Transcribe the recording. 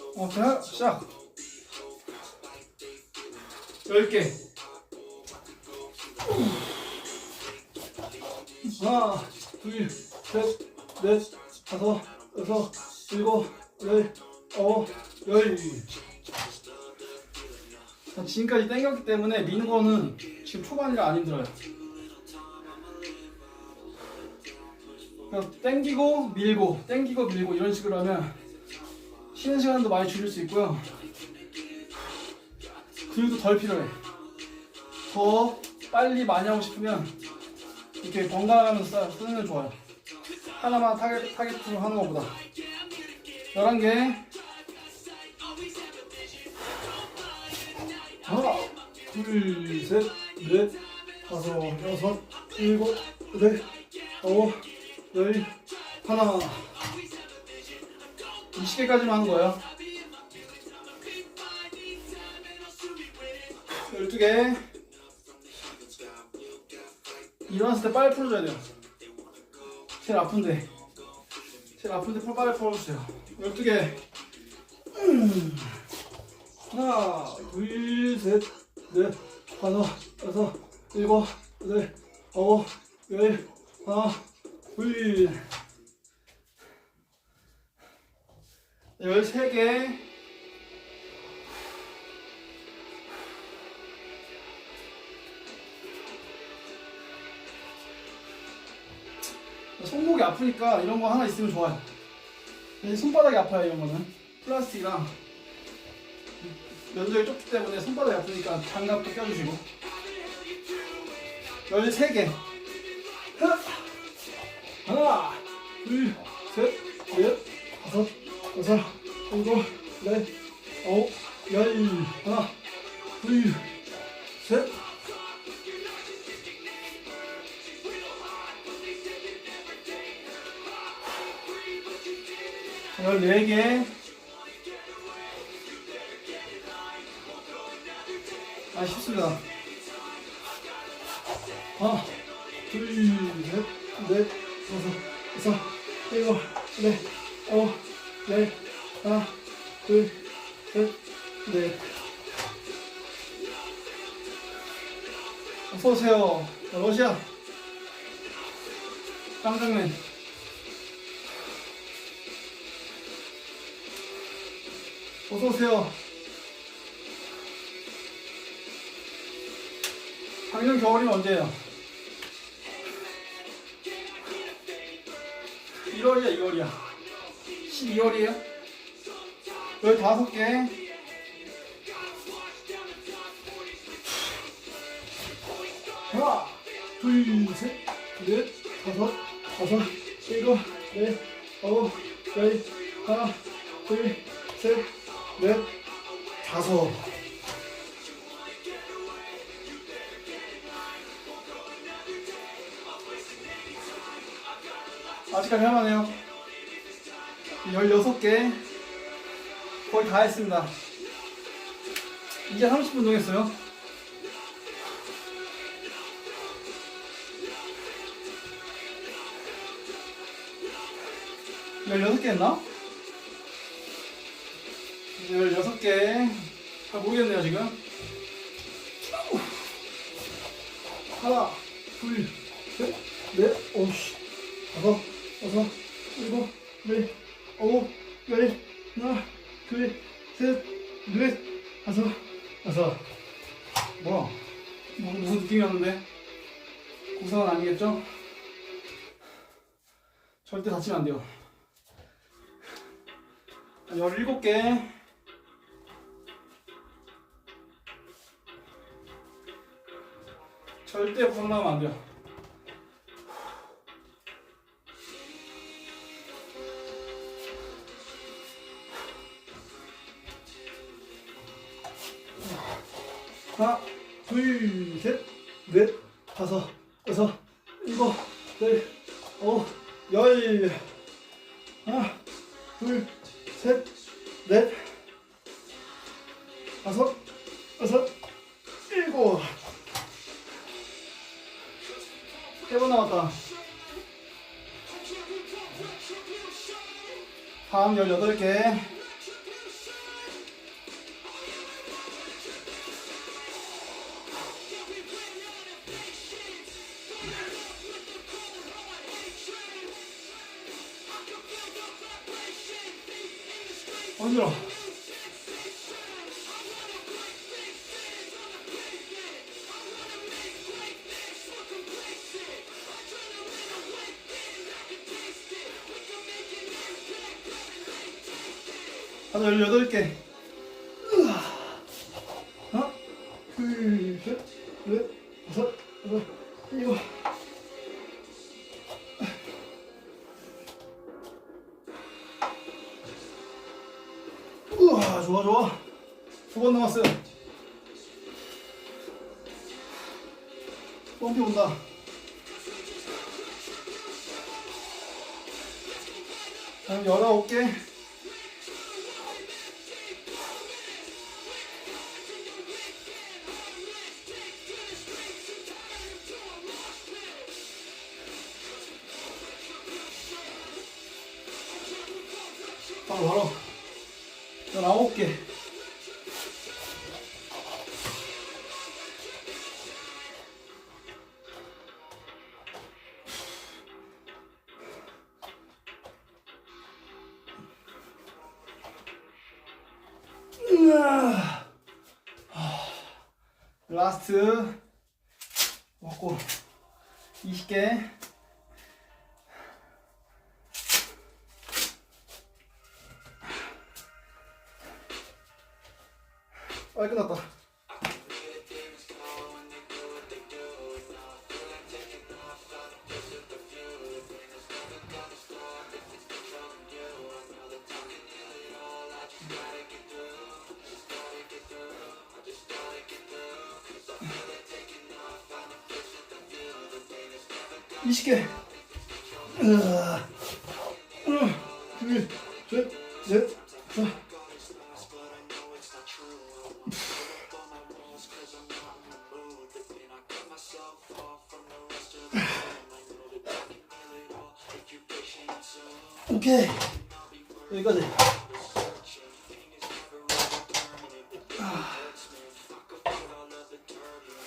어, 자, 시작. 10개. 하나, 둘, 셋, 넷, 다섯, 여섯, 일곱, 열, 아홉, 열. 자, 지금까지 땡겼기 때문에 미는 거는 지금 초반이라 안 힘들어요. 그냥 땡기고 밀고 땡기고 밀고 이런 식으로 하면 쉬는 시간도 많이 줄일 수 있고요. 근육도 덜 필요해. 더 빨리 많이 하고 싶으면 이렇게 번갈아가면서 쓰는 게 좋아요. 하나만 타겟, 타겟으로 하는 것보다. 11개. 하나, 둘, 셋, 넷, 다섯, 여섯, 일곱, 여덟, 아홉, 열, 하나. 20개까지만 하는 거예요. 12개. 일어났을 때 빨리 풀어줘야 돼요. 제일 아픈데. 제일 아픈데 풀 빨리 풀어주세요. 12개. 음. 하나, 둘, 셋, 넷, 다섯, 여섯, 일곱, 여덟, 아홉, 열, 하나, 둘. 13개. 손목이 아프니까 이런 거 하나 있으면 좋아요. 이 손바닥이 아파요, 이런 거는. 플라스틱이랑 면적이 좁기 때문에 손바닥이 아프니까 장갑도 껴주시고. 13개. 하나, 둘, 14개. 아 쉽습니다. 하나 둘셋넷 다섯 여섯 일곱 네 아홉 네 하나 아, 둘셋넷. 어서오세요. 러시아. 깜짝맨 어서 오세요. 작년 겨울이면 언제예요? 1월이야, 2월이야. 12월이에요? 15개. 하나, 둘, 셋, 넷, 다섯, 다섯, 일곱, 넷, 아홉, 열, 하나, 둘, 셋, 넷, 다섯. 아직까지 할만해요. 16개. 거의 다 했습니다. 이제 30분 동했어요. 열여섯 개 했나? 열여섯 개. 잘 모르겠네요, 지금. 하나, 둘, 셋, 넷, 오씨. 다섯, 여섯, 일곱, 넷, 아홉, 열, 하나, 둘, 셋, 넷, 다섯, 여섯. 뭐야? 뭐, 무슨 느낌이었는데? 고상은 아니겠죠? 절대 다치면 안 돼요. 17개. 절대 부상 나면 안 돼요. 하나, 둘, 셋, 넷, 다섯, 여섯, 일곱, 넷, 아홉, 열. 하나, 둘, 셋, 넷, 때 힘들어 하나 열여덟 개. 으아. 하나, 둘, 셋, 넷, 다섯, 여섯, 일곱. 우와, 좋아, 좋아. 두 번 남았어요. pom피 온다. 다음 열아홉 개. 바로 바로 열아홉 개. 으아. 하. 라스트 먹고 20개 아 끝났다. 이십 개. 하나 둘셋 오케이. 여기까지